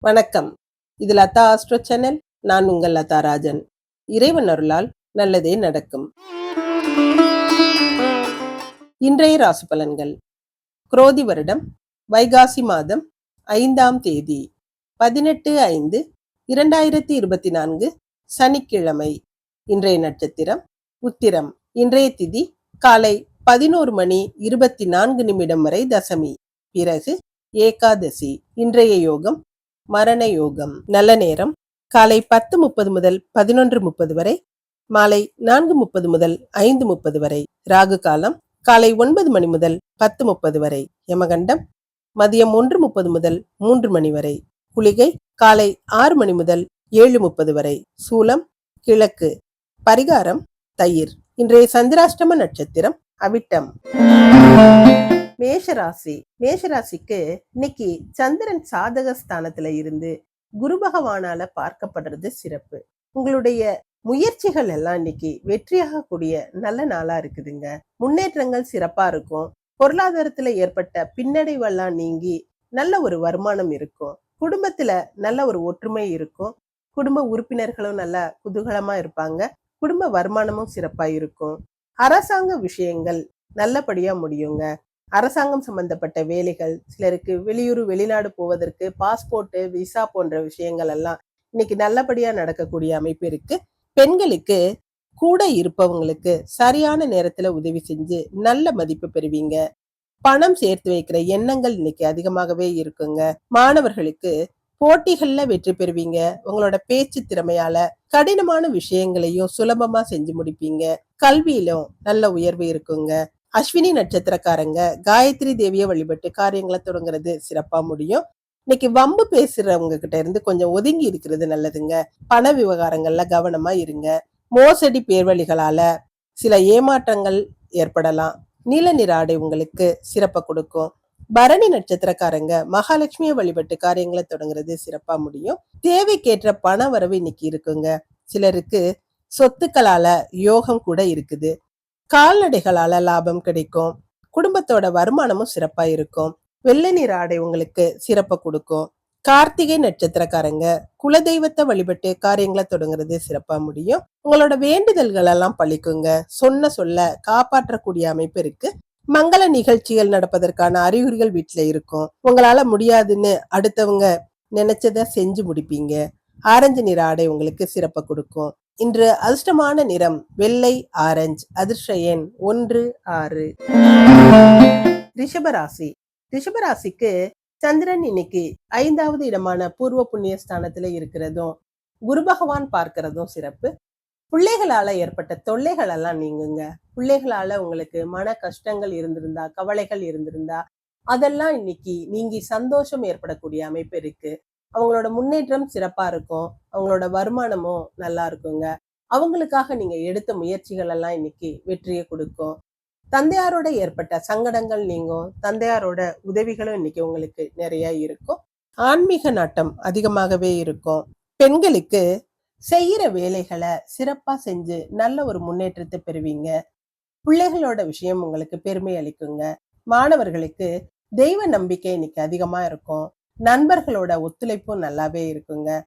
வணக்கம். இது Latha astro channel. நான் உங்கள் லதா ராஜன். இறைவன் அருளால் நல்லதே நடக்கும். இன்றைய ராசி பலன்கள். குரோதி வருடம் வைகாசி மாதம் ஐந்தாம் தேதி பதினெட்டு ஐந்து இரண்டாயிரத்தி இருபத்தி நான்கு சனிக்கிழமை. இன்றைய நட்சத்திரம் உத்திரம். இன்றைய திதி காலை பதினோரு மணி இருபத்தி நான்கு நிமிடம் வரை தசமி. பிறகு ஏகாதசி. இன்றைய யோகம் மரண யோகம் நல்ல நேரம். காலை பத்து முப்பது முதல் பதினொன்று முப்பது வரை. மாலை நான்கு முப்பது முதல் ஐந்து முப்பது வரை. ராகு காலம் காலை ஒன்பது மணி முதல் பத்து முப்பது வரை. யமகண்டம் மதியம் ஒன்று முப்பது முதல் மூன்று மணி வரை. குளிகை காலை ஆறு மணி முதல் ஏழு முப்பது வரை. சூலம் கிழக்கு பரிகாரம் தயிர். இன்றைய சந்திராஷ்டம நட்சத்திரம் அவிட்டம். மேஷராசி மேஷராசிக்கு இன்னைக்கு சந்திரன் சாதக ஸ்தானத்துல இருந்து குரு பகவானால பார்க்கப்படுறது சிறப்பு. உங்களுடைய முயற்சிகள் எல்லாம் இன்னைக்கு வெற்றியாக கூடிய நல்ல நாளா இருக்குதுங்க. முன்னேற்றங்கள் சிறப்பா இருக்கும். பொருளாதாரத்துல ஏற்பட்ட பின்னடைவெல்லாம் நீங்கி நல்ல ஒரு வருமானம் இருக்கும். குடும்பத்துல நல்ல ஒரு ஒற்றுமை இருக்கும். குடும்ப உறுப்பினர்களும் நல்ல குதூகலமா இருப்பாங்க. குடும்ப வருமானமும் சிறப்பா இருக்கும். அரசாங்க விஷயங்கள் நல்லபடியா முடியுங்க. அரசாங்கம் சம்பந்தப்பட்ட வேலைகள் சிலருக்கு வெளியூர் வெளிநாடு போவதற்கு பாஸ்போர்ட்டு விசா போன்ற விஷயங்கள் எல்லாம் இன்னைக்கு நல்லபடியா நடக்கக்கூடிய அமைப்பு இருக்கு. பெண்களுக்கு கூட இருப்பவங்களுக்கு சரியான நேரத்துல உதவி செஞ்சு நல்ல மதிப்பு பெறுவீங்க. பணம் சேர்த்து வைக்கிற எண்ணங்கள் இன்னைக்கு அதிகமாகவே இருக்குங்க. மாணவர்களுக்கு போட்டிகள்ல வெற்றி பெறுவீங்க. உங்களோட பேச்சு திறமையால கடினமான விஷயங்களையும் சுலபமா செஞ்சு முடிப்பீங்க. கல்வியிலும் நல்ல உயர்வு இருக்குங்க. அஸ்வினி நட்சத்திரக்காரங்க காயத்ரி தேவியை வழிபட்டு காரியங்களை தொடங்குறது சிறப்பா முடியும். இன்னைக்கு வம்பு பேசுறவங்க கிட்ட இருந்து கொஞ்சம் ஒதுங்கி இருக்கிறது நல்லதுங்க. பண விவகாரங்கள்ல கவனமா இருங்க. மோசடி பேர்வழிகளால சில ஏமாற்றங்கள் ஏற்படலாம். நீல நிற ஆடை உங்களுக்கு சிறப்பை கொடுக்கும். பரணி நட்சத்திரக்காரங்க மகாலட்சுமியை வழிபட்டு காரியங்களை தொடங்குறது சிறப்பா முடியும். தேவைக்கேற்ற பண வரவு இன்னைக்கு இருக்குங்க. சிலருக்கு சொத்துக்களால யோகம் கூட இருக்குது. கால்நடைகளால லாபம் கிடைக்கும். குடும்பத்தோட வருமானமும் சிறப்பா இருக்கும். வெள்ளை நீர் ஆடை உங்களுக்கு சிறப்பை கொடுக்கும். கார்த்திகை நட்சத்திரக்காரங்க குலதெய்வத்தை வழிபட்டு காரியங்களை தொடங்குறது சிறப்பா முடியும். உங்களோட வேண்டுதல்கள் எல்லாம் பழிக்குங்க. சொன்ன சொல்ல காப்பாற்றக்கூடிய அமைப்பு இருக்கு. மங்கள நிகழ்ச்சிகள் நடப்பதற்கான அறிகுறிகள் வீட்டுல இருக்கும். உங்களால முடியாதுன்னு அடுத்தவங்க நினைச்சத செஞ்சு முடிப்பீங்க. ஆரஞ்சு நிற ஆடை உங்களுக்கு சிறப்பை கொடுக்கும். இன்று அதிர்ஷ்டமான நிறம் வெள்ளை ஆரஞ்சு அதிர்ஷ்ட எண் ஒன்று ஆறு. ரிஷபராசி. ரிஷபராசிக்கு சந்திரன் இன்னைக்கு ஐந்தாவது இடமான பூர்வ புண்ணிய ஸ்தானத்துல இருக்கிறதும் குரு பகவான் பார்க்கிறதும் சிறப்பு. பிள்ளைகளால ஏற்பட்ட தொல்லைகள் எல்லாம் நீங்குங்க. பிள்ளைகளால உங்களுக்கு மன கஷ்டங்கள் இருந்திருந்தா கவலைகள் இருந்திருந்தா அதெல்லாம் இன்னைக்கு நீங்கி சந்தோஷம் ஏற்படக்கூடிய அமைப்பு இருக்கு. அவங்களோட முன்னேற்றம் சிறப்பா இருக்கும். அவங்களோட வருமானமும் நல்லா இருக்குங்க. அவங்களுக்காக நீங்க எடுத்த முயற்சிகள் எல்லாம் இன்னைக்கு வெற்றியை கொடுக்கும். தந்தையாரோட ஏற்பட்ட சங்கடங்கள் நீங்கும். தந்தையாரோட உதவிகளும் இன்னைக்கு உங்களுக்கு நிறைய இருக்கும். ஆன்மீக நாட்டம் அதிகமாகவே இருக்கும். பெண்களுக்கு செய்யற வேலைகளை சிறப்பா செஞ்சு நல்ல ஒரு முன்னேற்றத்தை பெறுவீங்க. பிள்ளைகளோட விஷயம் உங்களுக்கு பெருமை அளிக்குங்க. மாணவர்களுக்கு தெய்வ நம்பிக்கை இன்னைக்கு அதிகமா இருக்கும். நண்பர்களோட ஒத்துழைப்பும் நல்லாவே இருக்குங்க.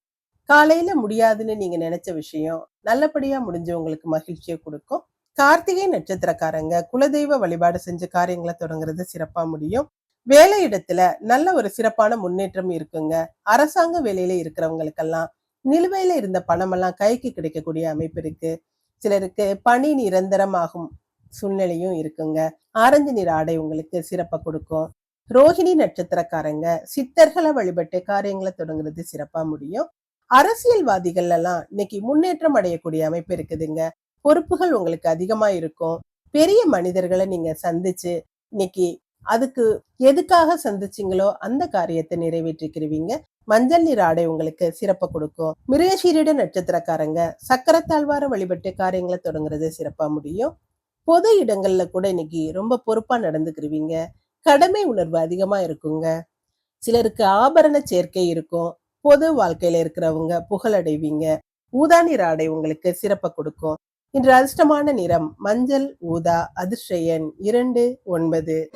காலையில முடியாதுன்னு நீங்க நினைச்ச விஷயம் நல்லபடியா முடிஞ்சு உங்களுக்கு மகிழ்ச்சியை கொடுக்கும். கார்த்திகை நட்சத்திரக்காரங்க குலதெய்வ வழிபாடு செஞ்சு காரியங்களை தொடங்குறது சிறப்பா முடியும். வேலை இடத்துல நல்ல ஒரு சிறப்பான முன்னேற்றம் இருக்குங்க. அரசாங்க வேலையில இருக்கிறவங்களுக்கெல்லாம் நிலுவையில இருந்த பணமெல்லாம் கைக்கு கிடைக்கக்கூடிய அமைப்பு இருக்கு. சிலருக்கு பணி நிரந்தரமாகும் சூழ்நிலையும் இருக்குங்க. ஆரஞ்சு நிற ஆடை உங்களுக்கு சிறப்பை கொடுக்கும். ரோஹிணி நட்சத்திரக்காரங்க. சித்தர்களை வழிபட்டு காரியங்களை தொடங்குறது சிறப்பா முடியும். அரசியல்வாதிகள் எல்லாம் இன்னைக்கு முன்னேற்றம் அடையக்கூடிய அமைப்பு இருக்குதுங்க. பொறுப்புகள் உங்களுக்கு அதிகமா இருக்கும். பெரிய மனிதர்களை நீங்க சந்திச்சு இன்னைக்கு அதுக்கு எதுக்காக சந்திச்சீங்களோ அந்த காரியத்தை நிறைவேற்றிக்கிறவீங்க மஞ்சள் நீர் ஆடை உங்களுக்கு சிறப்பை கொடுக்கும். மிருகசீரிட நட்சத்திரக்காரங்க சக்கரத்தாழ்வார வழிபட்டு காரியங்களை தொடங்குறது சிறப்பா முடியும். பொது இடங்கள்ல கூட இன்னைக்கு ரொம்ப பொறுப்பா நடந்துக்கிருவீங்க. கடமை உணர்வு அதிகமா இருக்குங்க. சிலருக்கு ஆபரண சேர்க்கை இருக்கும். பொது வாழ்க்கையில இருக்கிறவங்க புகழடைவீங்க. ஊதா நிற ஆடை உங்களுக்கு சிறப்பை கொடுக்கும். இன்று அதிர்ஷ்டமான நிறம் மஞ்சள் ஊதா அதிர்ஷ்ட இரண்டு ஒன்பது.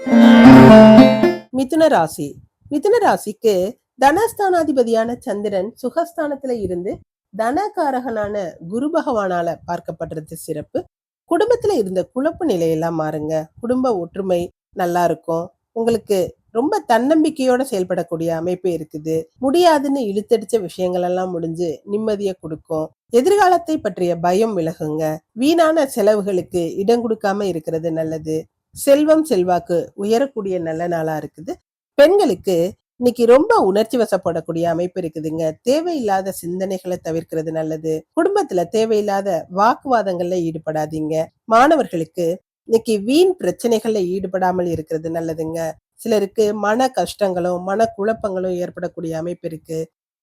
மிதுன ராசி. மிதுன ராசிக்கு தனஸ்தானாதிபதியான சந்திரன் சுகஸ்தானத்துல இருந்து தனகாரகனான குரு பகவானால பார்க்கப்படுறது சிறப்பு. குடும்பத்துல இருந்த குழப்ப நிலையெல்லாம் மாறுங்க. குடும்ப ஒற்றுமை நல்லா இருக்கும். உங்களுக்கு ரொம்ப தன்னம்பிக்கையோட செயல்படக்கூடிய அமைப்பு இருக்குது. முடியாதுன்னு இழுத்தடிச்ச விஷயங்கள் எல்லாம் முடிஞ்சு நிம்மதியை கொடுக்கும். எதிர்காலத்தை பற்றிய பயம் விலகுங்க. வீணான செலவுகளுக்கு இடம் கொடுக்காம இருக்கிறது நல்லது. செல்வம் செல்வாக்கு உயரக்கூடிய நல்ல நாளா இருக்குது. பெண்களுக்கு இன்னைக்கு ரொம்ப உணர்ச்சி வசப்படக்கூடிய அமைப்பு இருக்குதுங்க. தேவையில்லாத சிந்தனைகளை தவிர்க்கிறது நல்லது. குடும்பத்துல தேவையில்லாத வாக்குவாதங்கள்ல ஈடுபடாதீங்க. மாணவர்களுக்கு இன்னைக்கு வீண் பிரச்சனைகள்ல ஈடுபடாமல் இருக்கிறது நல்லதுங்க. சிலருக்கு மன கஷ்டங்களும் மன குழப்பங்களும் ஏற்படக்கூடிய அமைப்பு இருக்கு.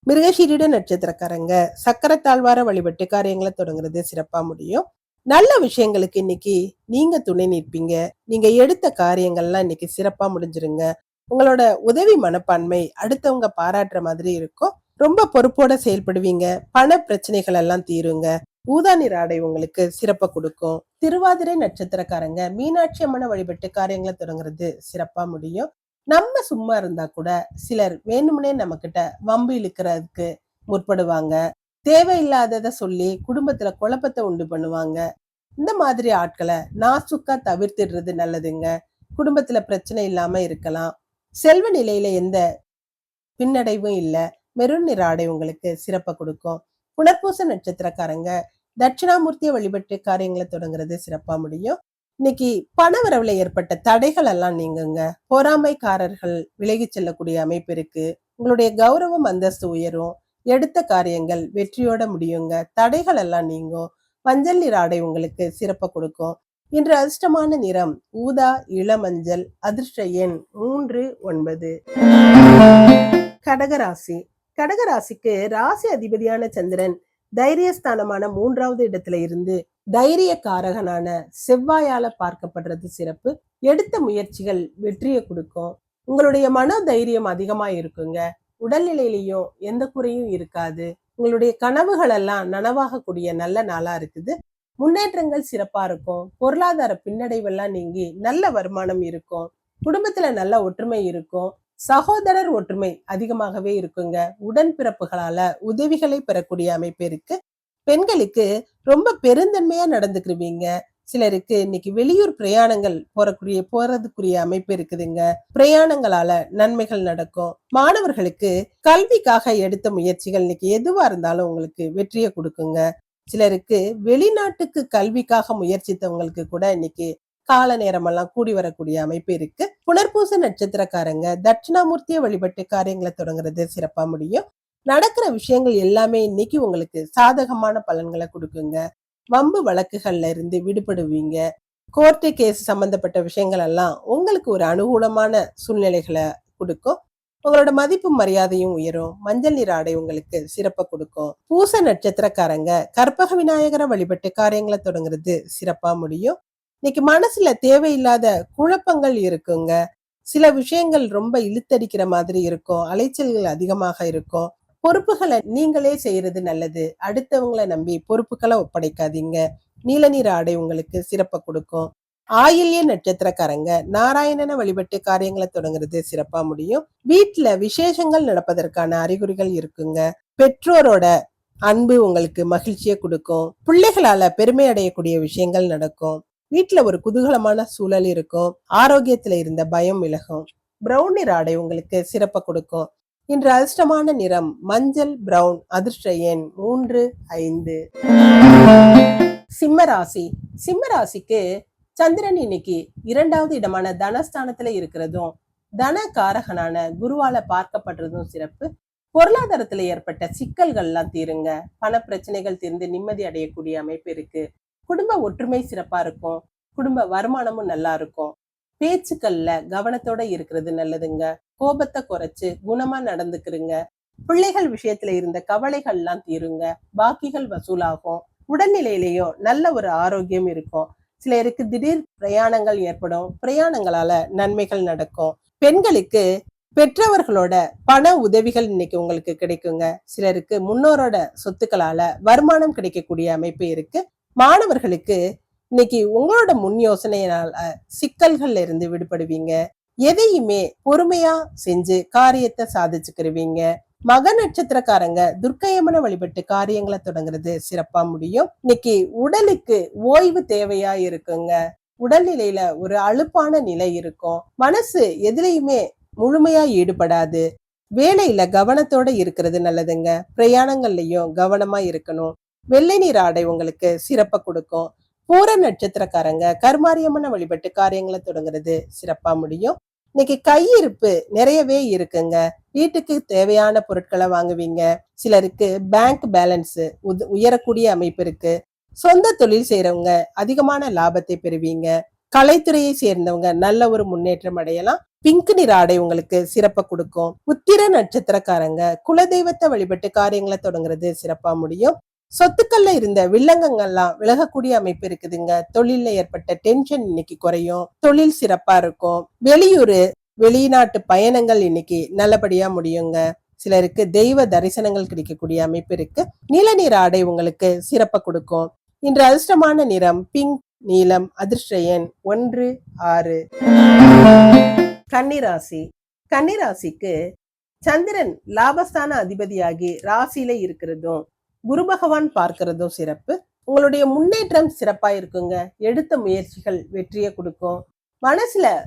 மிருகசீரிட நட்சத்திரக்காரங்க சக்கர தாழ்வார வழிபட்டு காரியங்களை தொடங்குறது சிறப்பா முடியும். நல்ல விஷயங்களுக்கு இன்னைக்கு நீங்க துணை நிற்பீங்க. நீங்க எடுத்த காரியங்கள்லாம் இன்னைக்கு சிறப்பா முடிஞ்சிருங்க. உங்களோட உதவி மனப்பான்மை அடுத்தவங்க பாராட்டுற மாதிரி இருக்கும். ரொம்ப பொறுப்போட செயல்படுவீங்க. பண பிரச்சனைகள் எல்லாம் தீருங்க. ஊதா நிற ஆடை உங்களுக்கு சிறப்பை கொடுக்கும். திருவாதிரை நட்சத்திரக்காரங்க மீனாட்சி அம்மனை வழிபட்டு காரியங்களை தொடங்குறது சிறப்பா முடியும். நம்ம சும்மா இருந்தா கூட சிலர் வேணும்னே நம்ம கிட்ட வம்பு இழுக்கிறதுக்கு முற்படுவாங்க. தேவையில்லாததை சொல்லி குடும்பத்துல குழப்பத்தை உண்டு பண்ணுவாங்க. இந்த மாதிரி ஆட்களை நாசுக்கா தவிர்த்திடுறது நல்லதுங்க. குடும்பத்துல பிரச்சனை இல்லாம இருக்கலாம். செல்வ நிலையில எந்த பின்னடைவும் இல்லை. மெருண் நிற ஆடை உங்களுக்கு சிறப்பை கொடுக்கும். புனர்பூச நட்சத்திரக்காரங்க தட்சிணாமூர்த்தியை வழிபட்டு காரியங்களை தொடங்குறது சிறப்பா முடியும். இன்னைக்கு பணவரவுல ஏற்பட்ட தடைகள் எல்லாம் நீங்குங்க. பொறாமைக்காரர்கள் விலகி செல்லக்கூடிய அமைப்பு இருக்கு. உங்களுடைய கௌரவம் அந்தஸ்து உயரும். எடுத்த காரியங்கள் வெற்றியோட முடியுங்க. தடைகள் எல்லாம் நீங்கும். மஞ்சள் நிற ஆடை உங்களுக்கு சிறப்பை கொடுக்கும். இன்று அதிர்ஷ்டமான நிறம் ஊதா இளமஞ்சள் அதிர்ஷ்ட எண் மூன்று ஒன்பது. கடகராசி. கடகராசிக்கு ராசி அதிபதியான சந்திரன் தைரியஸ்தானமான மூன்றாவது இடத்துல இருந்து தைரிய காரகனான செவ்வாயால பார்க்கப்படுறது சிறப்பு. எடுத்த முயற்சிகள் வெற்றியை கொடுக்கும். உங்களுடைய மன தைரியம் அதிகமா இருக்குங்க. உடல்நிலையிலையும் எந்த குறையும் இருக்காது. உங்களுடைய கனவுகள் எல்லாம் நனவாகக்கூடிய நல்ல நாளா இருக்குது. முன்னேற்றங்கள் சிறப்பா இருக்கும். பொருளாதார பின்னடைவெல்லாம் நீங்கி நல்ல வருமானம் இருக்கும். குடும்பத்துல நல்ல ஒற்றுமை இருக்கும். சகோதரர் ஒற்றுமை அதிகமாகவே இருக்குங்க. உடன்பிறப்புகளால உதவிகளை பெறக்கூடிய அமைப்பு இருக்கு. பெண்களுக்கு ரொம்ப பெருந்தன்மையா நடந்துக்கிருவீங்க. சிலருக்கு இன்னைக்கு வெளியூர் பிரயாணங்கள் போறக்கூடிய போறதுக்குரிய அமைப்பு இருக்குதுங்க. பிரயாணங்களால நன்மைகள் நடக்கும். மாணவர்களுக்கு கல்விக்காக எடுத்த முயற்சிகள் இன்னைக்கு எதுவா இருந்தாலும் உங்களுக்கு வெற்றியை கொடுக்குங்க. சிலருக்கு வெளிநாட்டுக்கு கல்விக்காக முயற்சித்தவங்களுக்கு கூட இன்னைக்கு கால நேரமெல்லாம் கூடி வரக்கூடிய அமைப்பு இருக்கு. புனர்பூச நட்சத்திரக்காரங்க தட்சிணாமூர்த்தியை வழிபட்டு காரியங்களை தொடங்குறது சிறப்பா முடியும். நடக்கிற விஷயங்கள் எல்லாமே இன்னைக்கு உங்களுக்கு சாதகமான பலன்களை கொடுக்குங்க. வம்பு வழக்குகள்ல இருந்து விடுபடுவீங்க. கோர்ட்டு கேஸ் சம்பந்தப்பட்ட விஷயங்கள் எல்லாம் உங்களுக்கு ஒரு அனுகூலமான சூழ்நிலைகளை கொடுக்கும். உங்களோட மதிப்பு மரியாதையும் உயரும். மஞ்சள் நீர் ஆடை உங்களுக்கு சிறப்பை கொடுக்கும். பூச நட்சத்திரக்காரங்க கற்பக விநாயகரை வழிபட்டு காரியங்களை தொடங்குறது சிறப்பா முடியும். இன்னைக்கு மனசுல தேவையில்லாத குழப்பங்கள் இருக்குங்க. சில விஷயங்கள் ரொம்ப இழுத்தடிக்கிற மாதிரி இருக்கும். அலைச்சல்கள் அதிகமாக இருக்கும். பொறுப்புகளை நீங்களே செய்யறது நல்லது. அடுத்தவங்களை நம்பி பொறுப்புகளை ஒப்படைக்காதீங்க. நீலநீர் ஆடை உங்களுக்கு சிறப்பை கொடுக்கும். ஆயில்ய நட்சத்திரக்காரங்க. நாராயணனை வழிபட்டு காரியங்களை தொடங்குறது சிறப்பா முடியும். வீட்டுல விசேஷங்கள் நடப்பதற்கான அறிகுறிகள் இருக்குங்க. பெற்றோரோட அன்பு உங்களுக்கு மகிழ்ச்சியை கொடுக்கும். பிள்ளைகளால பெருமை அடையக்கூடிய விஷயங்கள் நடக்கும். வீட்டுல ஒரு குதூகலமான சூழல் இருக்கும். ஆரோக்கியத்துல இருந்த பயம் விலகும். பிரவுன் நிற ஆடை உங்களுக்கு சிறப்பை கொடுக்கும். இன்று அதிர்ஷ்டமான நிறம் மஞ்சள் பிரவுன் அதிர்ஷ்ட எண் மூன்று ஐந்து. சிம்மராசி சிம்மராசிக்கு சந்திரன் இன்னைக்கு இரண்டாவது இடமான தனஸ்தானத்துல இருக்கிறதும் தன காரகனான குருவால பார்க்கப்படுறதும் சிறப்பு. பொருளாதாரத்துல ஏற்பட்ட சிக்கல்கள்லாம் தீருங்க. பண பிரச்சனைகள் தீர்ந்து நிம்மதி அடையக்கூடிய அமைப்பு இருக்கு. குடும்ப ஒற்றுமை சிறப்பா இருக்கும். குடும்ப வருமானமும் நல்லா இருக்கும். பேச்சுக்கள்ல கவனத்தோட இருக்கிறது நல்லதுங்க. கோபத்தை குறைச்சு குணமா நடந்துக்கிறங்க. பிள்ளைகள் விஷயத்துல இருந்த கவலைகள்லாம் தீருங்க. பாக்கிகள் வசூலாகும். உடல்நிலையிலையும் நல்ல ஒரு ஆரோக்கியம் இருக்கும். சிலருக்கு திடீர் பிரயாணங்கள் ஏற்படும். பிரயாணங்களால நன்மைகள் நடக்கும். பெண்களுக்கு பெற்றவர்களோட பண உதவிகள் இன்னைக்கு உங்களுக்கு கிடைக்குங்க. சிலருக்கு முன்னோரோட சொத்துக்களால வருமானம் கிடைக்கக்கூடிய அமைப்பு இருக்கு. மாணவர்களுக்கு இன்னைக்கு உங்களோட முன் யோசனையினால சிக்கல்கள்ல இருந்து விடுபடுவீங்க. எதையுமே பொறுமையா செஞ்சு காரியத்தை சாதிச்சுக்கிருவீங்க. மக நட்சத்திரக்காரங்க துர்க்கையம்மனை வழிபட்டு காரியங்களை தொடங்குறது சிறப்பா முடியும். இன்னைக்கு உடலுக்கு ஓய்வு தேவையா இருக்குங்க. உடல்நிலையில ஒரு அலுப்பான நிலை இருக்கும். மனசு எதுலையுமே முழுமையா ஈடுபடாது. வேலையில கவனத்தோட இருக்கிறது நல்லதுங்க. பிரயாணங்கள்லயும் கவனமா இருக்கணும். வெள்ளை நீர் ஆடை உங்களுக்கு சிறப்பை கொடுக்கும். பூர நட்சத்திரக்காரங்க கருமாரியம்மனை வழிபட்டு காரியங்களை தொடங்குறது சிறப்பா முடியும். இன்னைக்கு கையிருப்பு நிறையவே இருக்குங்க. வீட்டுக்கு தேவையான பொருட்களை வாங்குவீங்க. சிலருக்கு பேங்க் பேலன்ஸ் உயரக்கூடிய அமைப்பு இருக்கு. சொந்த தொழில் செய்யறவங்க அதிகமான லாபத்தை பெறுவீங்க. கலைத்துறையை சேர்ந்தவங்க நல்ல ஒரு முன்னேற்றம் அடையலாம். பிங்க் நிற ஆடை உங்களுக்கு சிறப்பை கொடுக்கும். உத்திர நட்சத்திரக்காரங்க குலதெய்வத்தை வழிபட்டு காரியங்களை தொடங்குறது சிறப்பா முடியும். சொத்துக்கள்ல இருந்த வில்லங்கங்கள்லாம் விலகக்கூடிய அமைப்பு இருக்குதுங்க. தொழில்ல ஏற்பட்ட டென்ஷன் இன்னைக்கு குறையும். தொழில் சிறப்பா இருக்கும். வெளியூர் வெளிநாட்டு பயணங்கள் இன்னைக்கு நல்லபடியா முடியுங்க. சிலருக்கு தெய்வ தரிசனங்கள் கிடைக்கக்கூடிய அமைப்பு இருக்கு. நீல நிற ஆடை உங்களுக்கு சிறப்பை கொடுக்கும். இன்று அதிர்ஷ்டமான நிறம் பிங்க் நீலம் அதிர்ஷ்ட எண் ஒன்று ஆறு. கன்னிராசி. கன்னிராசிக்கு சந்திரன் லாபஸ்தான அதிபதியாகி ராசியில இருக்கிறதும் குரு பகவான் பார்க்கிறதும் சிறப்பு. உங்களுடைய முன்னேற்றம் சிறப்பா இருக்குங்க. எடுத்த முயற்சிகள் வெற்றியை கொடுக்கும். மனசுல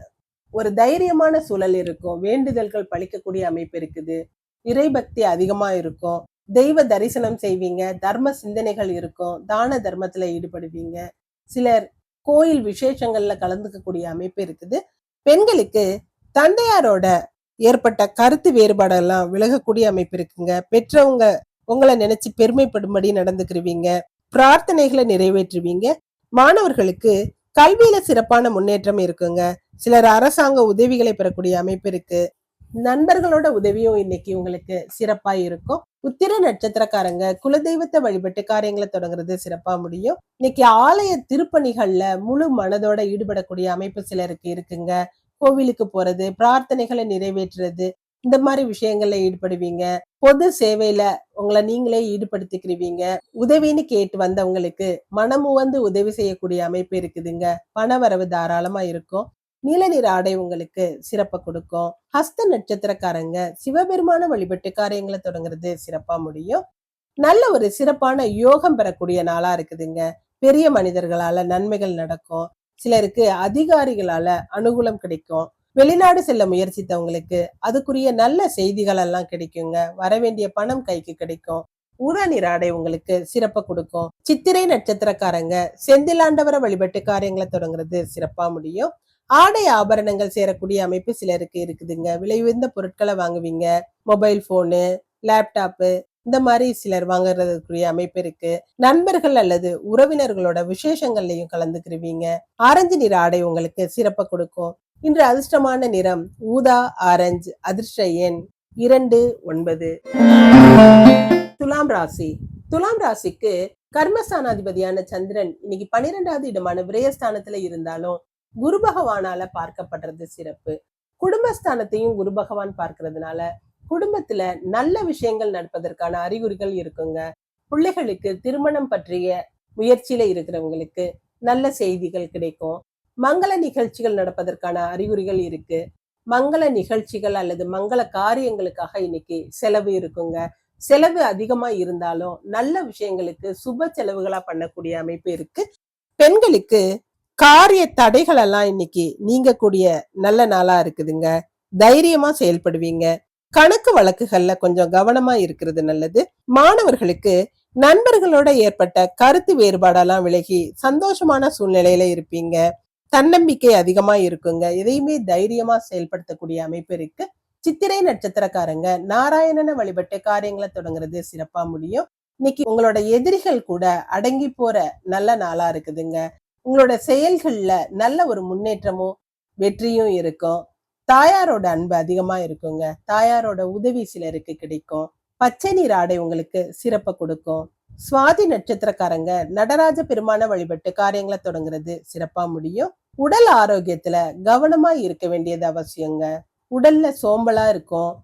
ஒரு தைரியமான சூழல் இருக்கும். வேண்டுதல்கள் பழிக்கக்கூடிய அமைப்பு இருக்குது. இறைபக்தி அதிகமா இருக்கும். தெய்வ தரிசனம் செய்வீங்க. தர்ம சிந்தனைகள் இருக்கும். தான தர்மத்துல ஈடுபடுவீங்க. சிலர் கோயில் விசேஷங்கள்ல கலந்துக்கக்கூடிய அமைப்பு இருக்குது. பெண்களுக்கு தந்தையாரோட ஏற்பட்ட கருத்து வேறுபாடெல்லாம் விலகக்கூடிய அமைப்பு இருக்குங்க. பெற்றவங்க உங்களை நினைச்சு பெருமைப்படும்படி நடந்துக்கிருவீங்க. பிரார்த்தனைகளை நிறைவேற்றுவீங்க. மாணவர்களுக்கு கல்வியில சிறப்பான முன்னேற்றம் இருக்குங்க. சிலர் அரசாங்க உதவிகளை பெறக்கூடிய அமைப்பு இருக்கு. நண்பர்களோட உதவியும் இன்னைக்கு உங்களுக்கு சிறப்பா இருக்கும். உத்திர நட்சத்திரக்காரங்க குலதெய்வத்தை வழிபட்டு காரியங்களை தொடங்குறது சிறப்பா முடியும். இன்னைக்கு ஆலய திருப்பணிகள்ல முழு மனதோட ஈடுபடக்கூடிய அமைப்பு சிலருக்கு இருக்குங்க. கோவிலுக்கு போறது பிரார்த்தனைகளை நிறைவேற்றுறது இந்த மாதிரி விஷயங்கள்ல ஈடுபடுவீங்க. பொது சேவையில உங்களை நீங்களே ஈடுபடுத்திக்கிறீங்க உதவின்னு கேட்டு வந்தவங்களுக்கு மனமு வந்து உதவி செய்யக்கூடிய அமைப்பு இருக்குதுங்க. பண வரவு தாராளமா இருக்கும். நீல நிற ஆடை உங்களுக்கு சிறப்பை கொடுக்கும். ஹஸ்த நட்சத்திரக்காரங்க சிவபெருமான வழிபட்டு காரியங்களை தொடங்குறது சிறப்பா முடியும். நல்ல ஒரு சிறப்பான யோகம் பெறக்கூடிய நாளா இருக்குதுங்க. பெரிய மனிதர்களால நன்மைகள் நடக்கும். சிலருக்கு அதிகாரிகளால அனுகூலம் கிடைக்கும். வெளிநாடு செல்ல முயற்சித்தவங்களுக்கு அதுக்குரிய நல்ல செய்திகள் எல்லாம் கிடைக்குங்க. வரவேண்டிய பணம் கைக்கு கிடைக்கும். ஊதா ஆடை உங்களுக்கு சிறப்பை கொடுக்கும். சித்திரை நட்சத்திரக்காரங்க செந்திலாண்டவரை வழிபட்டு காரியங்களை தொடங்குறது சிறப்பா முடியும். ஆடை ஆபரணங்கள் சேரக்கூடிய அமைப்பு சிலருக்கு இருக்குதுங்க. விலை உயர்ந்த பொருட்களை வாங்குவீங்க. மொபைல் போனு லேப்டாப்பு இந்த மாதிரி சிலர் வாங்குறதுக்குரிய அமைப்பு இருக்கு. நண்பர்கள் அல்லது உறவினர்களோட விசேஷங்கள்லையும் கலந்துக்கிருவீங்க. ஆரஞ்சு நிற ஆடை உங்களுக்கு சிறப்பை கொடுக்கும். இன்று அதிர்ஷ்டமான நிறம் ஊதா ஆரஞ்சு அதிர்ஷ்ட எண் இரண்டு ஒன்பது. துலாம் ராசி. துலாம் ராசிக்கு கர்மஸ்தானாதிபதியான சந்திரன் இன்னைக்கு பன்னிரெண்டாவது இடமான விரயஸ்தானத்துல இருந்தாலும் குரு பகவானால பார்க்கப்படுறது சிறப்பு. குடும்பஸ்தானத்தையும் குரு பகவான் பார்க்கறதுனால குடும்பத்துல நல்ல விஷயங்கள் நடப்பதற்கான அறிகுறிகள் இருக்குங்க. பிள்ளைகளுக்கு திருமணம் பற்றிய முயற்சியில இருக்கிறவங்களுக்கு நல்ல செய்திகள் கிடைக்கும். மங்கள நிகழ்ச்சிகள் நடப்பதற்கான அறிகுறிகள் இருக்கு. மங்கள நிகழ்ச்சிகள் அல்லது மங்கள காரியங்களுக்காக இன்னைக்கு செலவு இருக்குங்க. செலவு அதிகமா இருந்தாலும் நல்ல விஷயங்களுக்கு சுப செலவுகளா பண்ணக்கூடிய அமைப்பு இருக்கு. பெண்களுக்கு காரிய தடைகள் எல்லாம் இன்னைக்கு நீங்கக்கூடிய நல்ல நாளா இருக்குதுங்க. தைரியமா செயல்படுவீங்க. கணக்கு வழக்குகள்ல கொஞ்சம் கவனமா இருக்கிறது நல்லது. மாணவர்களுக்கு நண்பர்களோட ஏற்பட்ட கருத்து வேறுபாடெல்லாம் விலகி சந்தோஷமான சூழ்நிலையில இருப்பீங்க. தன்னம்பிக்கை அதிகமா இருக்குங்க. எதையுமே தைரியமா செயல்படுத்தக்கூடிய அமைப்பு இருக்கு. சித்திரை நட்சத்திரக்காரங்க நாராயணனை வழிபட்டு காரியங்களை தொடங்குறது சிறப்பா முடியும். இன்னைக்கு உங்களோட எதிரிகள் கூட அடங்கி போற நல்ல நாளா இருக்குதுங்க. உங்களோட செயல்கள்ல நல்ல ஒரு முன்னேற்றமும் வெற்றியும் இருக்கும். தாயாரோட அன்பு அதிகமா இருக்குங்க. தாயாரோட உதவி சிலருக்கு கிடைக்கும். பச்சை நீர் ஆடை உங்களுக்கு சிறப்பை கொடுக்கும். சுவாதி நட்சத்திரக்காரங்க நடராஜ பெருமான வழிபட்டு காரியங்களை தொடங்குறது சிறப்பா முடியும். உடல் ஆரோக்கியத்துல கவனமா இருக்க வேண்டியது அவசியங்க. உடல்ல சோம்பலா இருக்கும்.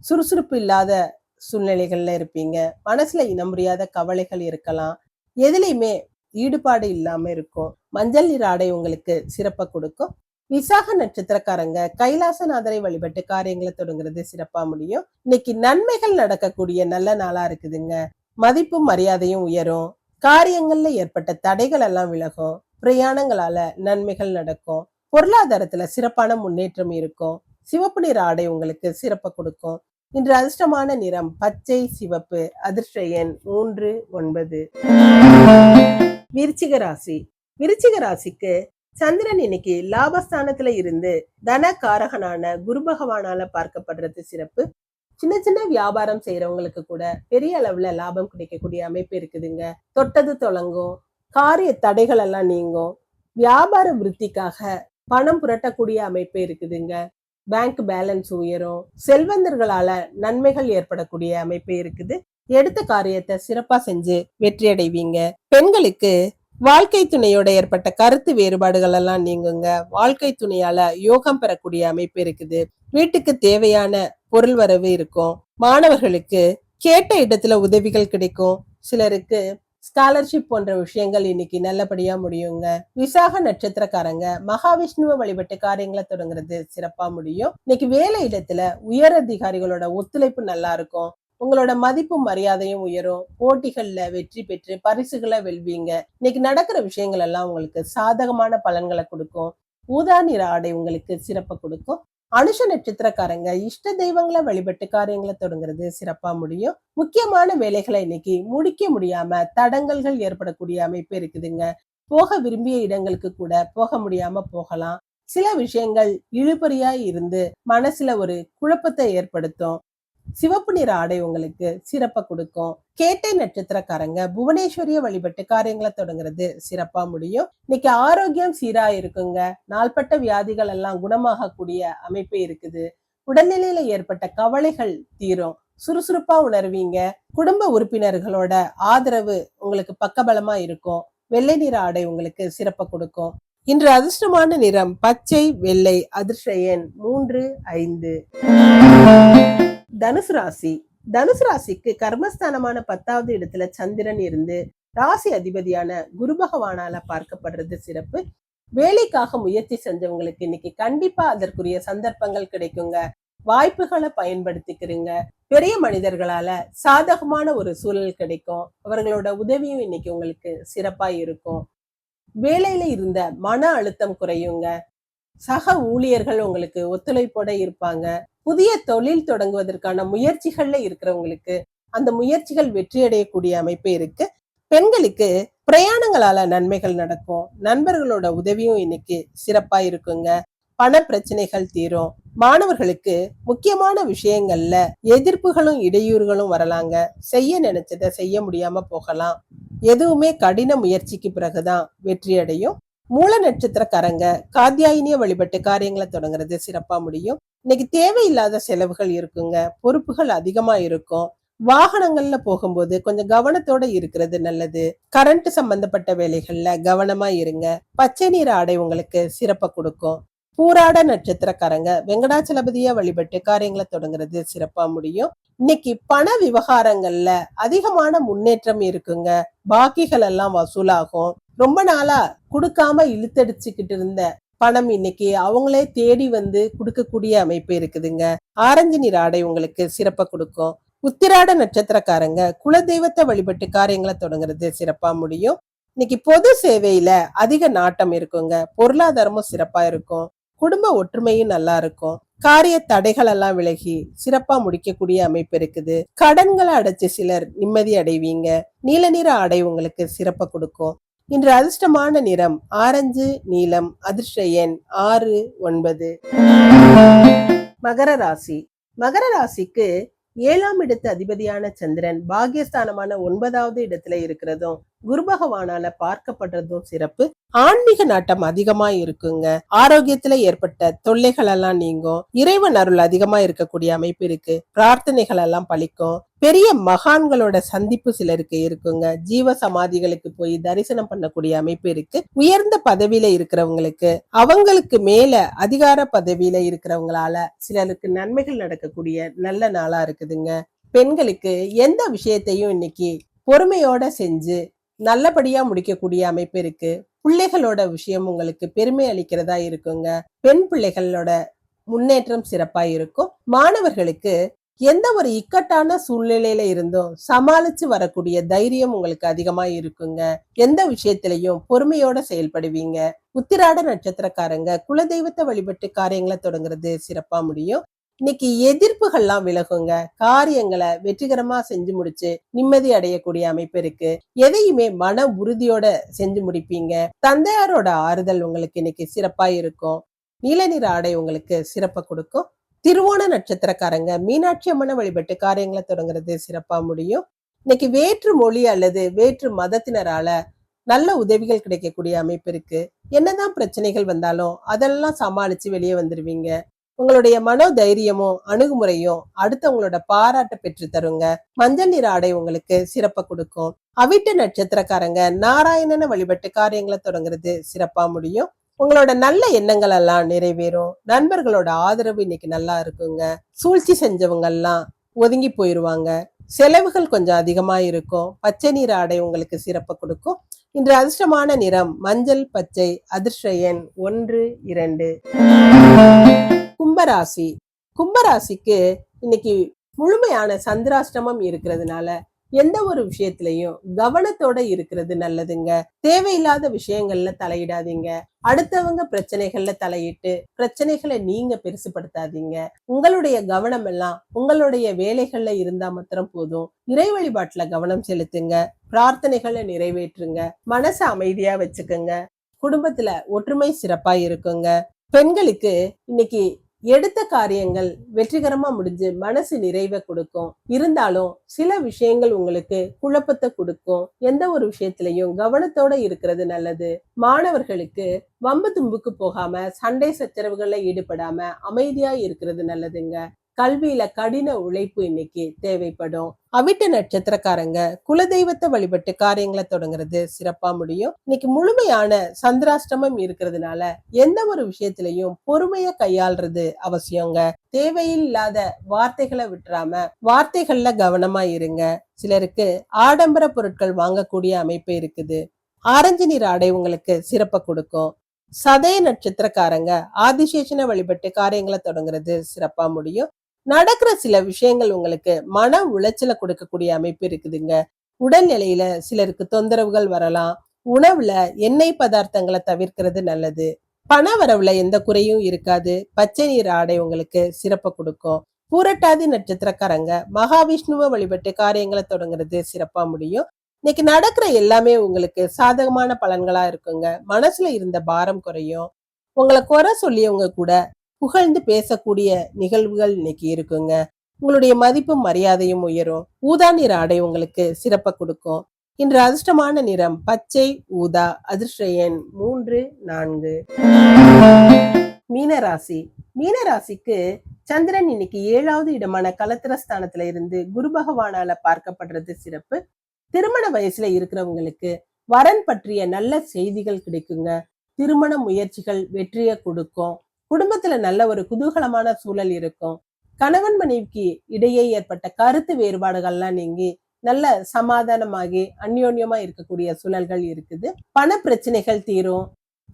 சுறுசுறுப்பு இல்லாத சூழ்நிலைகள்ல இருப்பீங்க. மனசுல இனம் முடியாத கவலைகள் இருக்கலாம். எதுலையுமே ஈடுபாடு இல்லாம இருக்கும். மஞ்சள் நீர் ஆடை உங்களுக்கு சிறப்பை கொடுக்கும். விசாக நட்சத்திரக்காரங்க கைலாசநாதரை வழிபட்டு காரியங்களை தொடங்குறது சிறப்பா முடியும். இன்னைக்கு நன்மைகள் நடக்கக்கூடிய நல்ல நாளா இருக்குதுங்க. மதிப்பும் மரியாதையும் உயரும். காரியங்கள்ல ஏற்பட்ட தடைகள் எல்லாம் விலகும். பிரயாணங்களால நன்மைகள் நடக்கும். பொருளாதாரத்துல சிறப்பான முன்னேற்றம் இருக்கும். சிவப்பு நிற ஆடை உங்களுக்கு சிறப்பை கொடுக்கும். இன்று அதிர்ஷ்டமான நிறம் பச்சை சிவப்பு. அதிர்ஷ்ட எண் மூன்று ஒன்பது. விருச்சிக ராசி. விருச்சிக ராசிக்கு சந்திரன் இன்னைக்கு லாபஸ்தானத்துல இருந்து தன காரகனான குரு பகவானால பார்க்கப்படுறது சிறப்பு. சின்ன சின்ன வியாபாரம் செய்யறவங்களுக்கு கூட பெரிய அளவுல லாபம் கிடைக்கக்கூடிய அமைப்பு இருக்குதுங்க. தொட்டது தொடங்கும். காரிய தடைகள் எல்லாம் நீங்கும். வியாபார விருத்திக்காக பணம் புரட்டக்கூடிய அமைப்பு இருக்குதுங்க. பேங்க் பேலன்ஸ் உயரும். செல்வந்தர்களால நன்மைகள் ஏற்படக்கூடிய அமைப்பு இருக்குது. எடுத்த காரியத்தை சிறப்பா செஞ்சு வெற்றி அடைவீங்க பெண்களுக்கு வாழ்க்கை துணையோட ஏற்பட்ட கருத்து வேறுபாடுகள் எல்லாம் நீங்குங்க. வாழ்க்கை துணையால யோகம் பெறக்கூடிய அமைப்பு இருக்குது. வீட்டுக்கு தேவையான பொருள் வரவு இருக்கும். மாணவர்களுக்கு கேட்ட இடத்துல உதவிகள் கிடைக்கும். சிலருக்கு ஸ்காலர்ஷிப் போன்ற விஷயங்கள் இன்னைக்கு நல்லபடியா முடியுங்க. விசாக நட்சத்திரக்காரங்க மகாவிஷ்ணுவை வழிபட்டு காரியங்களை தொடங்குறது சிறப்பா முடியும். இன்னைக்கு வேலை இடத்துல உயர் அதிகாரிகளோட ஒத்துழைப்பு நல்லா இருக்கும். உங்களோட மதிப்பும் மரியாதையும் உயரும். போட்டிகள்ல வெற்றி பெற்று பரிசுகளை வெல்வீங்க. இன்னைக்கு நடக்கிற விஷயங்கள் எல்லாம் உங்களுக்கு சாதகமான பலன்களை கொடுக்கும். ஊதா நிற ஆடை உங்களுக்கு சிறப்பை கொடுக்கும். அனுஷ நட்சத்திரக்காரங்க இஷ்ட தெய்வங்களை வழிபட்டு காரியங்களை தொடங்குறது சிறப்பா முடியும். முக்கியமான வேலைகளை இன்னைக்கு முடிக்க முடியாம தடங்கல்கள் ஏற்படக்கூடிய அமைப்பு இருக்குதுங்க. போக விரும்பிய இடங்களுக்கு கூட போக முடியாம போகலாம். சில விஷயங்கள் இழுபறியா இருந்து மனசுல ஒரு குழப்பத்தை ஏற்படுத்தும். சிவப்பு நிற ஆடை உங்களுக்கு சிறப்பை கொடுக்கும். கேட்டை நட்சத்திரக்காரங்க புவனேஸ்வரிய வழிபட்டு காரியங்களை தொடங்குறது சிறப்பா முடியும். இன்னைக்கு ஆரோக்கியம் சீரா இருக்குங்க. நாள்பட்ட வியாதிகள் எல்லாம் குணமாகக்கூடிய அமைப்பு இருக்குது. உடல்நிலையில ஏற்பட்ட கவலைகள் தீரும். சுறுசுறுப்பா உணர்வீங்க. குடும்ப உறுப்பினர்களோட ஆதரவு உங்களுக்கு பக்கபலமா இருக்கும். வெள்ளை நிற ஆடை உங்களுக்கு சிறப்பை கொடுக்கும். இன்று அதிர்ஷ்டமான நிறம் பச்சை வெள்ளை அதிர்ஷ்ட எண் மூன்று ஐந்து. தனுசு ராசி. தனுசு ராசிக்கு கர்மஸ்தானமான பத்தாவது இடத்துல சந்திரன் இருந்து ராசி அதிபதியான குரு பகவானால பார்க்கப்படுறது சிறப்பு. வேலைக்காக முயற்சி செஞ்சவங்களுக்கு இன்னைக்கு கண்டிப்பா அதற்குரிய சந்தர்ப்பங்கள் கிடைக்குங்க. வாய்ப்புகளை பயன்படுத்திக்கிறீங்க. பெரிய மனிதர்களால சாதகமான ஒரு சூழல் கிடைக்கும். அவர்களோட உதவியும் இன்னைக்கு உங்களுக்கு சிறப்பா இருக்கும். வேலையில இருந்த மன அழுத்தம் குறையுங்க. சக ஊழியர்கள் உங்களுக்கு ஒத்துழைப்போட இருப்பாங்க. புதிய தொழில் தொடங்குவதற்கான முயற்சிகள்ல இருக்கிறவங்களுக்கு அந்த முயற்சிகள் வெற்றி அடையக்கூடிய அமைப்பு இருக்கு. பெண்களுக்கு பிரயாணங்களால நன்மைகள் நடக்கும். நண்பர்களோட உதவியும் இன்னைக்கு சிறப்பா இருக்குங்க. பண பிரச்சனைகள் தீரும். மாணவர்களுக்கு முக்கியமான விஷயங்கள்ல எதிர்ப்புகளும் இடையூறுகளும் வரலாங்க. செய்ய நினைச்சதை செய்ய முடியாம போகலாம். எதுவுமே கடின முயற்சிக்கு பிறகுதான் வெற்றி அடையும் மூல நட்சத்திரக்காரங்க காத்தியாயினிய வழிபட்டு காரியங்களை தொடங்குறது சிறப்பா முடியும். இன்னைக்கு தேவையில்லாத செலவுகள் இருக்குங்க. பொறுப்புகள் அதிகமா இருக்கும். வாகனங்கள்ல போகும்போது கொஞ்சம் கவனத்தோட இருக்கிறது நல்லது. கரண்ட் சம்பந்தப்பட்ட வேலைகள்ல கவனமா இருங்க. பச்சை நீர் ஆடை உங்களுக்கு சிறப்பை கொடுக்கும். பூராட நட்சத்திரக்காரங்க. வெங்கடாச்சலபதியா வழிபட்டு காரியங்களை தொடங்குறது சிறப்பா முடியும். இன்னைக்கு பண விவகாரங்கள்ல அதிகமான முன்னேற்றம் இருக்குங்க. பாக்கிகள் எல்லாம் வசூலாகும். ரொம்ப நாளா கொடுக்காம இழுத்தடிச்சுக்கிட்டு இருந்த பணம் இன்னைக்கு அவங்களே தேடி வந்து கொடுக்கக்கூடிய அமைப்பு இருக்குதுங்க. ஆரஞ்சு நிற ஆடை உங்களுக்கு சிறப்பை கொடுக்கும். உத்திராட நட்சத்திரக்காரங்க குலதெய்வத்தை வழிபட்டு காரியங்களை தொடங்குறது சிறப்பா முடியும். இன்னைக்கு பொது சேவையில அதிக நாட்டம் இருக்குங்க. பொருளாதாரமும் சிறப்பா இருக்கும். குடும்ப ஒற்றுமையும் நல்லா இருக்கும். காரிய தடைகள் எல்லாம் விலகி சிறப்பா முடிக்கக்கூடிய அமைப்பு இருக்குது. கடன்களை அடைச்சு சிலர் நிம்மதி அடைவீங்க. நீல நிற ஆடை உங்களுக்கு சிறப்பை கொடுக்கும். இன்று அதிர்ஷ்டமான நிறம் ஆரஞ்சு நீலம் அதிர்ஷ்ட எண் ஆறு ஒன்பது. மகர ராசி. மகர ராசிக்கு ஏழாம் இடத்து அதிபதியான சந்திரன் பாகியஸ்தானமான ஒன்பதாவது இடத்துல இருக்கிறதும் குரு பகவானால பார்க்கப்படுறதும் சிறப்பு. ஆன்மீக நாட்டம் அதிகமா இருக்குங்க. ஆரோக்கியத்துல ஏற்பட்ட தொல்லைகள் எல்லாம் நீங்கும். இறைவன் அருள் அதிகமா இருக்கக்கூடிய அமைப்பு இருக்கு. பிரார்த்தனைகள் எல்லாம் பழிக்கும் பெரிய மகான்களோட சந்திப்பு சிலருக்கு இருக்குங்க. ஜீவ சமாதிகளுக்கு போய் தரிசனம் பண்ணக்கூடிய அமைப்பு இருக்கு. உயர்ந்த பதவியில இருக்கிறவங்களுக்கு அவங்களுக்கு மேல அதிகார பதவியில இருக்கிறவங்களால சிலருக்கு நன்மைகள் நடக்கக்கூடிய நல்ல நாளா இருக்குதுங்க. பெண்களுக்கு எந்த விஷயத்தையும் இன்னைக்கு பொறுமையோட செஞ்சு நல்லபடியா முடிக்கக்கூடிய அமைப்பு இருக்கு. பிள்ளைகளோட விஷயம் உங்களுக்கு பெருமை அளிக்கிறதா இருக்குங்க. பெண் பிள்ளைகளோட முன்னேற்றம் சிறப்பா இருக்கும். மாணவர்களுக்கு எந்த ஒரு இக்கட்டான சூழ்நிலையில இருந்தும் சமாளிச்சு வரக்கூடிய தைரியம் உங்களுக்கு அதிகமா இருக்குங்க. எந்த விஷயத்திலையும் பொறுமையோட செயல்படுவீங்க. உத்திராட நட்சத்திரக்காரங்க குலதெய்வத்தை வழிபட்டு காரியங்களை தொடங்குறது சிறப்பா முடியும். இன்னைக்கு எதிர்ப்புகள்லாம் விலகுங்க. காரியங்களை வெற்றிகரமா செஞ்சு முடிச்சு நிம்மதி அடையக்கூடிய அமைப்பு இருக்கு. எதையுமே மன உறுதியோட செஞ்சு முடிப்பீங்க. தந்தையாரோட ஆறுதல் உங்களுக்கு இன்னைக்கு சிறப்பா இருக்கும். நீலநிற ஆடை உங்களுக்கு சிறப்பை கொடுக்கும். திருவோண நட்சத்திரக்காரங்க மீனாட்சி அம்மனை வழிபட்டு காரியங்களை தொடங்குறது சிறப்பா முடியும். இன்னைக்கு வேற்று மொழி அல்லது வேற்று மதத்தினரால நல்ல உதவிகள் கிடைக்கக்கூடிய அமைப்பு இருக்கு. என்னதான் பிரச்சனைகள் வந்தாலும் அதெல்லாம் சமாளிச்சு வெளியே வந்துருவீங்க. உங்களுடைய மனோ தைரியமும் அணுகுமுறையும் அடுத்தவங்களோட பாராட்ட பெற்று தருங்க. மஞ்சள் நிற ஆடை உங்களுக்கு சிறப்பை கொடுக்கும். அவிட்ட நட்சத்திரக்காரங்க நாராயணனை வழிபட்டு காரியங்களை தொடங்குறது சிறப்பா முடியும். உங்களோட நல்ல எண்ணங்கள் எல்லாம் நிறைவேறும். நண்பர்களோட ஆதரவு இன்னைக்கு நல்லா இருக்குங்க. சூழ்ச்சி செஞ்சவங்க எல்லாம் ஒதுங்கி போயிருவாங்க. செலவுகள் கொஞ்சம் அதிகமா இருக்கும். பச்சை நிற ஆடை உங்களுக்கு சிறப்பு கொடுக்கும். இன்று அதிர்ஷ்டமான நிறம் மஞ்சள் பச்சை அதிர்ஷ்ட எண் ஒன்று இரண்டு. கும்பராசி. கும்பராசிக்கு இன்னைக்கு முழுமையான சந்திராஷ்டமம் இருக்கிறதுனால எந்த ஒரு விஷயத்திலையும் கவனத்தோட இருக்கிறது நல்லதுங்க. தேவையில்லாத விஷயங்கள்ல தலையிடாதீங்க. அடுத்தவங்க பிரச்சனைகள்ல தலையிட்டு பிரச்சனைகளை நீங்க பெருசுபடுத்தாதீங்க. உங்களுடைய கவனம் எல்லாம் உங்களுடைய வேலைகள்ல இருந்தா மாத்திரம் போதும். இறை வழிபாட்டுல கவனம் செலுத்துங்க. பிரார்த்தனைகளை நிறைவேற்றுங்க. மனசை அமைதியா வச்சுக்கோங்க. குடும்பத்துல ஒற்றுமை சிறப்பா இருக்குங்க. பெண்களுக்கு இன்னைக்கு எடுத்த காரியங்கள் வெற்றிகரமா முடிஞ்சு மனசு நிறைவை கொடுக்கும். இருந்தாலும் சில விஷயங்கள் உங்களுக்கு குழப்பத்தை கொடுக்கும். எந்த ஒரு விஷயத்திலையும் கவனத்தோட இருக்கிறது நல்லது. மாணவர்களுக்கு வம்பு தும்புக்கு போகாம சண்டை சச்சரவுகள்ல ஈடுபடாம அமைதியா இருக்கிறது நல்லதுங்க. கல்வியில கடின உழைப்பு இன்னைக்கு தேவைப்படும். அவிட்ட நட்சத்திரக்காரங்க குலதெய்வத்தை வழிபட்டு காரியங்களை தொடங்குறது சிறப்பா முடியும். இன்னைக்கு முழுமையான சந்திராஷ்டமம் இருக்கிறதுனால எந்த ஒரு விஷயத்திலையும் பொறுமைய கையாள்றது அவசியங்க. தேவையில்லாத வார்த்தைகளை விட்டுறாம வார்த்தைகள்ல கவனமா இருங்க. சிலருக்கு ஆடம்பர பொருட்கள் வாங்கக்கூடிய அமைப்பு இருக்குது. ஆரஞ்சு நிற ஆடை உங்களுக்கு சிறப்பை கொடுக்கும். சதய நட்சத்திரக்காரங்க ஆதிசேஷனை வழிபட்டு காரியங்களை தொடங்குறது சிறப்பா முடியும். நடக்கிற சில விஷயங்கள் உங்களுக்கு மன உளைச்சலை கொடுக்கக்கூடிய அமைப்பு இருக்குதுங்க. உடல்நிலையில சிலருக்கு தொந்தரவுகள் வரலாம். உணவுல எண்ணெய் பதார்த்தங்களை தவிர்க்கிறது நல்லது. பண வரவுல எந்த குறையும் இருக்காது. பச்சை நீர் ஆடை உங்களுக்கு சிறப்பை கொடுக்கும். பூரட்டாதி நட்சத்திரக்காரங்க மகாவிஷ்ணுவை வழிபட்டு காரியங்களை தொடங்குறது சிறப்பா முடியும். இன்னைக்கு நடக்கிற எல்லாமே உங்களுக்கு சாதகமான பலன்களா இருக்குங்க. மனசுல இருந்த பாரம் குறையும். உங்களை குறை சொல்லியவங்க கூட புகழ்ந்து பேசக்கூடிய நிகழ்வுகள் இன்னைக்கு இருக்குங்க. உங்களுடைய மதிப்பும் மரியாதையும் உயரும். ஊதா நிற ஆடை உங்களுக்கு சிறப்பை கொடுக்கும். இன்று அதிர்ஷ்டமான நிறம் பச்சை ஊதா அதிர்ஷ்ட எண் மூன்று நான்கு. மீனராசி. மீனராசிக்கு சந்திரன் இன்னைக்கு ஏழாவது இடமான கலத்திரஸ்தானத்துல இருந்து குரு பகவானால பார்க்கப்படுறது சிறப்பு. திருமண வயசுல இருக்கிறவங்களுக்கு வரன் பற்றிய நல்ல செய்திகள் கிடைக்குங்க. திருமண முயற்சிகள் வெற்றியை கொடுக்கும். குடும்பத்துல நல்ல ஒரு குதூகலமான சூழல் இருக்கும். கணவன் மனைவிக்கு இடையே ஏற்பட்ட கருத்து வேறுபாடுகள்லாம் நீங்கி நல்ல சமாதானமாகி அந்யோன்யமா இருக்கக்கூடிய சூழல்கள் இருக்குது. பண பிரச்சனைகள் தீரும்.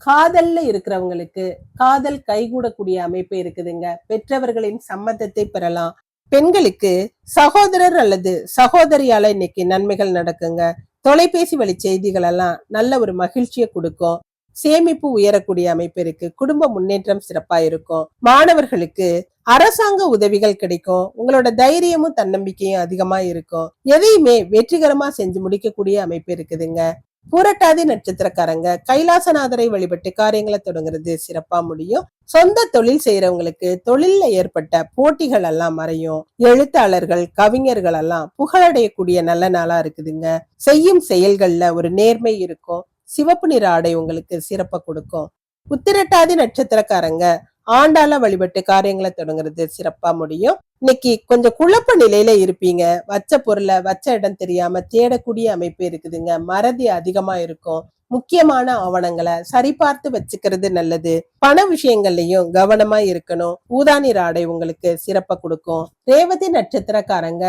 காதல்ல இருக்கிறவங்களுக்கு காதல் கைகூடக்கூடிய அமைப்பு இருக்குதுங்க. பெற்றவர்களின் சம்மதத்தை பெறலாம். பெண்களுக்கு சகோதரர் அல்லது சகோதரியால இன்னைக்கு நன்மைகள் நடக்குங்க. தொலைபேசி வழி செய்திகள் எல்லாம் நல்ல ஒரு மகிழ்ச்சியை கொடுக்கும். சேமிப்பு உயரக்கூடிய அமைப்பு இருக்கு. குடும்ப முன்னேற்றம் சிறப்பா இருக்கும். மாணவர்களுக்கு அரசாங்க உதவிகள் கிடைக்கும். உங்களோட தைரியமும் தன்னம்பிக்கையும் அதிகமா இருக்கும். எதையுமே வெற்றிகரமா செஞ்சு முடிக்கக்கூடிய அமைப்பு இருக்குதுங்க. புரட்டாதி நட்சத்திரக்காரங்க கைலாசநாதரை வழிபட்டு காரியங்களை தொடங்குறது சிறப்பா முடியும். சொந்த தொழில் செய்யறவங்களுக்கு தொழில்ல ஏற்பட்ட போட்டிகள் எல்லாம் மறையும். எழுத்தாளர்கள் கவிஞர்கள் எல்லாம் புகழடையக்கூடிய நல்ல நாளா இருக்குதுங்க. செய்யும் செயல்கள்ல ஒரு நேர்மை இருக்கும். சிவப்பு நிற ஆடை உங்களுக்கு சிறப்பை கொடுக்கும். உத்திரட்டாதி நட்சத்திரக்காரங்க ஆண்டால வழிபட்டு காரியங்களை தொடங்குறது சிறப்பா முடியும். இன்னைக்கு கொஞ்சம் குழப்ப நிலையில இருப்பீங்க. வச்ச பொருளை வச்ச இடம் தெரியாம தேடக்கூடிய அமைப்பு இருக்குதுங்க. மறதி அதிகமா இருக்கும். முக்கியமான ஆவணங்களை சரிபார்த்து வச்சுக்கிறது நல்லது. பண விஷயங்கள்லயும் கவனமா இருக்கணும். ஊதானிற ஆடை உங்களுக்கு சிறப்பை கொடுக்கும். ரேவதி நட்சத்திரக்காரங்க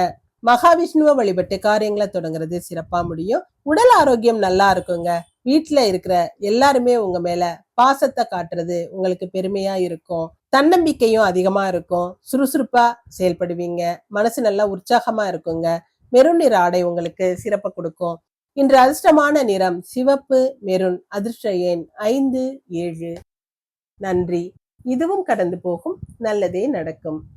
மகாவிஷ்ணுவை வழிபட்டு காரியங்களை தொடங்குறது சிறப்பா முடியும். உடல் ஆரோக்கியம் நல்லா இருக்குங்க. வீட்டுல இருக்கிற எல்லாருமே உங்க மேல பாசத்தை காட்டுறது உங்களுக்கு பெருமையா இருக்கும். தன்னம்பிக்கையும் அதிகமா இருக்கும். சுறுசுறுப்பா செயல்படுவீங்க. மனசு நல்லா உற்சாகமா இருக்குங்க. மெருன் நிற ஆடை உங்களுக்கு சிறப்பை கொடுக்கும். இன்று அதிர்ஷ்டமான நிறம் சிவப்பு மெருன் அதிர்ஷ்ட எண் ஐந்து ஏழு. நன்றி. இதுவும் கடந்து போகும். நல்லதே நடக்கும்.